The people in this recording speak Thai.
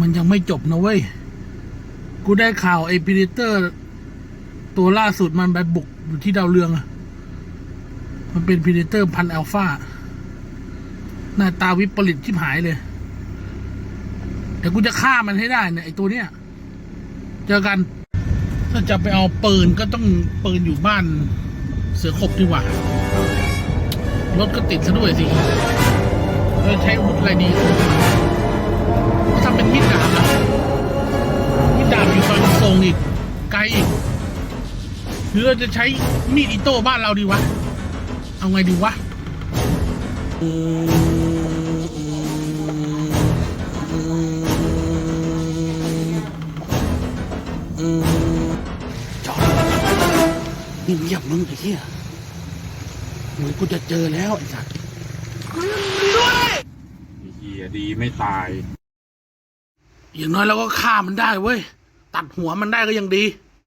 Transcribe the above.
มันยังไม่จบนะเว้ย กูได้ข่าวไอ้พีเดเตอร์ ตัวล่าสุดมันไปบุกอยู่ที่ดาวเรืองอะมันเป็นพีเดเตอร์พันอัลฟาหน้าตาวิปริตชิบหายเลย เดี๋ยวกูจะฆ่ามันให้ได้เนี่ยไอ้ตัวเนี้ย เจอกัน ถ้าจะไปเอาปืนก็ต้องปืนอยู่บ้านเสือขบดีกว่า รถก็ติดซะด้วยสิ เออใช้อาวุธอะไรดี หรือเราจะใช้มีดอิโต้บ้านเราดีวะ เอาไงดีวะจอดนี่เงียบมึงไอ้เหี้ยเหมือนกูจะเจอแล้วไอ้สัสเฮียดีไม่ตาย อย่างน้อยเราก็ฆ่ามันได้เว้ย ตัดหัวมันได้ก็ยังดี